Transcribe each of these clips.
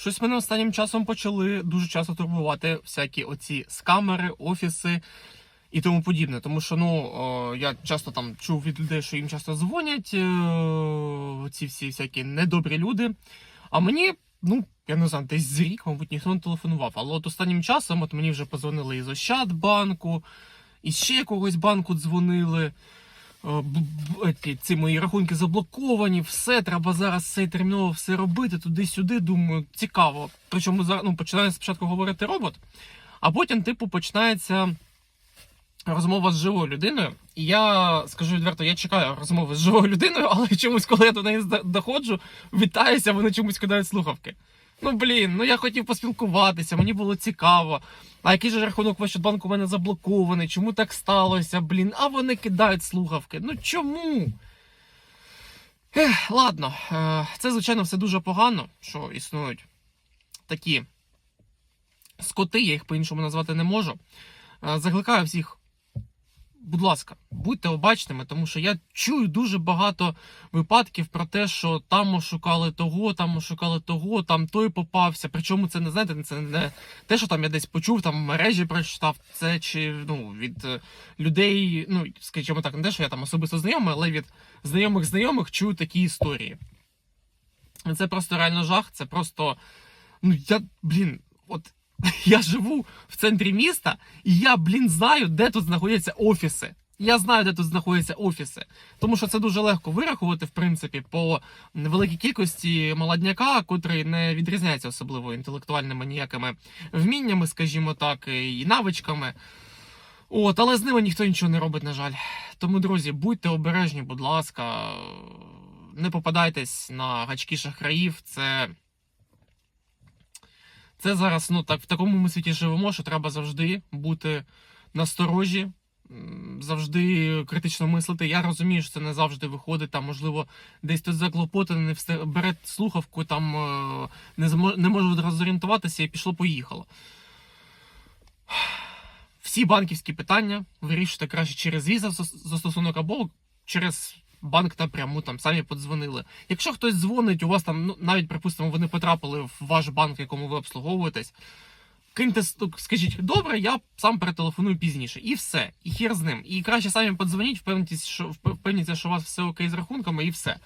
Щось мене останнім часом почали дуже часто турбувати всякі оці скамери, офіси і тому подібне. Тому що ну я часто там чув від людей, що їм часто дзвонять е, ці всі всякі недобрі люди. А мені, ну, я не знаю, десь з рік, мабуть, ніхто не телефонував. Але от останнім часом от мені вже позвонили із Ощадбанку, із ще якогось банку дзвонили. Е, Ці мої рахунки заблоковані, все, треба зараз все терміново все робити, туди-сюди. Думаю, цікаво. Причому ну, починає спочатку говорити робот, а потім, типу, починається розмова з живою людиною. І я скажу відверто, я чекаю розмови з живою людиною, але чомусь, коли я до неї доходжу, вітаюся, вони чомусь кидають слухавки. Ну блін, ну я хотів поспілкуватися, мені було цікаво. А який же рахунок в Ощадбанку у мене заблокований? Чому так сталося? Блін, а вони кидають слухавки. Ну чому? Ех, ладно, е, це звичайно все дуже погано, що існують такі скоти, я їх по-іншому назвати не можу. Е, Закликаю всіх, будь ласка, будьте обачними, тому що я чую дуже багато випадків про те, що там ошукали того, там ошукали того, там той попався. Причому це не знаєте, це не те, що там я десь почув, там в мережі прочитав, це чи ну від е, людей, ну скажімо так, не те, що я там особисто знайомий, але від знайомих знайомих чую такі історії. Це просто реально жах. Це просто. Ну я, блін, от я живу в центрі міста, і я, блін, знаю, де тут знаходяться офіси. Я знаю, де тут знаходяться офіси. Тому що це дуже легко вирахувати, в принципі, по невеликій кількості молодняка, котрий не відрізняється особливо інтелектуальними ніякими вміннями, скажімо так, і навичками. От, але з ними ніхто нічого не робить, на жаль. Тому, друзі, будьте обережні, будь ласка, не попадайтесь на гачки шахраїв. Це. Це зараз, ну так, в такому ми світі живемо, що треба завжди бути насторожі, завжди критично мислити. Я розумію, що це не завжди виходить. Там, можливо, десь тут заклопотаний, не встиг, бере слухавку, там е, не, змо, не може одразу зорієнтуватися і пішло-поїхало. Всі банківські питання вирішуйте краще через віза застосунок або через банк напряму, там самі подзвонили. Якщо хтось дзвонить, у вас там, ну навіть припустимо, ви не потрапили в ваш банк, в якому ви обслуговуєтесь. Киньте, скажіть, добре, я сам перетелефоную пізніше. І все. І хір з ним. І краще самі подзвоніть, впевнітесь, що впевніться, що у вас все окей з рахунками, і все.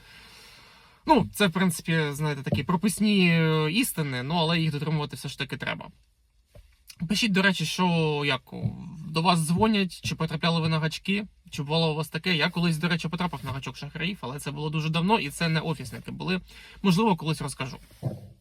Ну, це, в принципі, знаєте, такі прописні е, істини, ну але їх дотримувати все ж таки треба. Пишіть, до речі, що як до вас дзвонять, чи потрапляли ви на гачки, чи було у вас таке. Я колись, до речі, потрапив на гачок шахраїв, але це було дуже давно, і це не офісники були. Можливо, колись розкажу.